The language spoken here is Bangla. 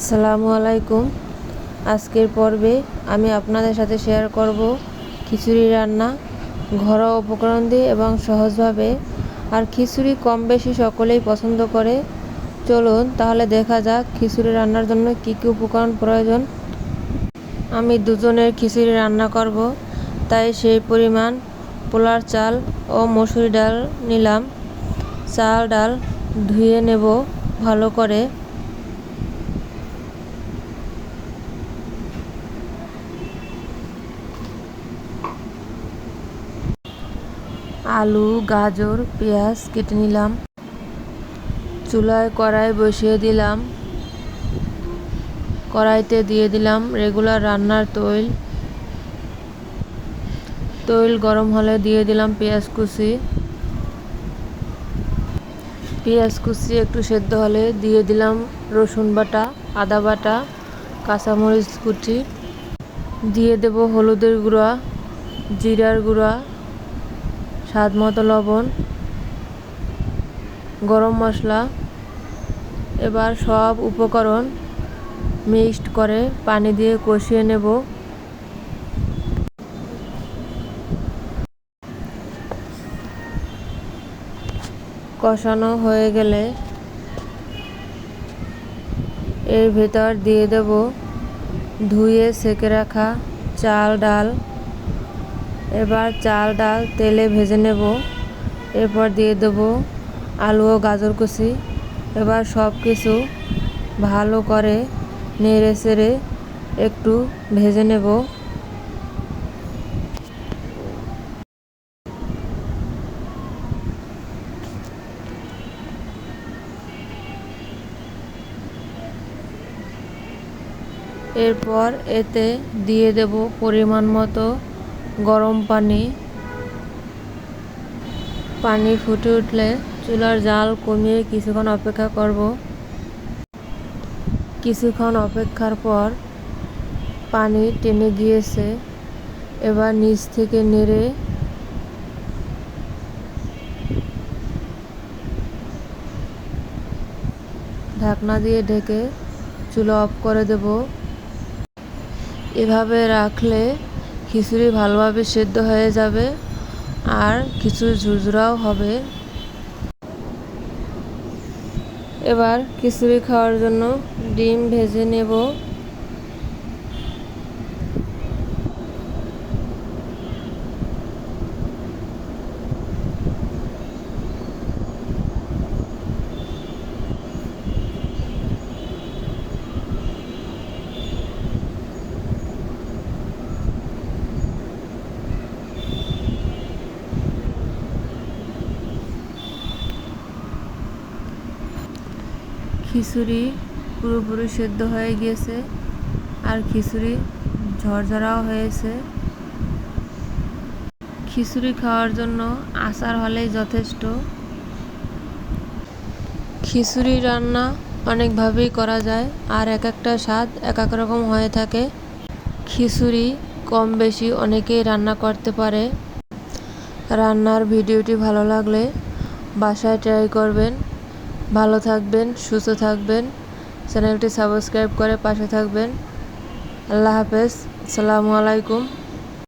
আসসালামু আলাইকুম। আজকের পর্বে আমি আপনাদের সাথে শেয়ার করব খিচুড়ি রান্না, ঘরোয়া উপকরণ দিয়ে এবং সহজভাবে। আর খিচুড়ি কম বেশি সকলেই পছন্দ করে। চলুন তাহলে দেখা যাক খিচুড়ি রান্নার জন্য কী কী উপকরণ প্রয়োজন। আমি দুজনের খিচুড়ি রান্না করব। তাই সেই পরিমাণ পোলার চাল ও মসুরি ডাল নিলাম। চাল, ডাল ধুয়ে নেব ভালো করে। আলু, গাজর, পেঁয়াজ কেটে নিলাম। চুলায় কড়াই বসিয়ে দিলাম। কড়াইতে দিয়ে দিলাম রেগুলার রান্নার তৈল। তৈল গরম হলে দিয়ে দিলাম পেঁয়াজ কুচি। পেঁয়াজ কুচি একটু সেদ্ধ হলে দিয়ে দিলাম রসুন বাটা, আদা বাটা, কাঁচামরিচ কুচি। দিয়ে দেব হলুদের গুঁড়া, জিরার গুঁড়া স্বাদ মতো লবণ, গরম মশলা, এবার সব উপকরণ মিক্সড করে পানি দিয়ে কষিয়ে নেব। কষানো হয়ে গেলে এর ভেতর দিয়ে দেব ধুয়ে সেকে রাখা চাল ডাল। এবার চাল, ডাল, তেলে ভেজে নেব। এরপর দিয়ে দেব আলু ও গাজর কুচি। এবার সব কিছু ভালো করে নেড়ে চেড়ে একটু ভেজে নেব। এরপর এতে দিয়ে দেব পরিমাণ মতো গরম পানি। পানি ফুটে উঠলে চুলার জাল কমিয়ে কিছুক্ষণ অপেক্ষা করব। কিছুক্ষণ অপেক্ষার পর পানি টেনে গিয়েছে। এবার নিচ থেকে নেড়ে ঢাকনা দিয়ে ঢেকে চুলা অফ করে দেব। এভাবে রাখলে খিচুড়ি ভালোভাবে সেদ্ধ হয়ে যাবে আর খিচুড়ি ঝুরঝুরাও হবে। এবার খিচুড়ি খাওয়ার জন্য ডিম ভেজে নেব। খিচুড়ি পুরোপুরি সেদ্ধ হয়ে গিয়েছে আর খিচুড়ি ঝরঝরাও হয়েছে। খিচুড়ি খাওয়ার জন্য আচার হলেই যথেষ্ট। খিচুড়ি রান্না অনেকভাবেই করা যায় আর এক একটা স্বাদ এক এক রকম হয়ে থাকে। খিচুড়ি কম বেশি অনেকেই রান্না করতে পারে। রান্নার ভিডিওটি ভালো লাগলে বাসায় ট্রাই করবেন। ভালো থাকবেন সুস্থ থাকবেন। চ্যানেলটি সাবস্ক্রাইব করে পাশে থাকবেন। আল্লাহ হাফেজ। আসসালামু আলাইকুম।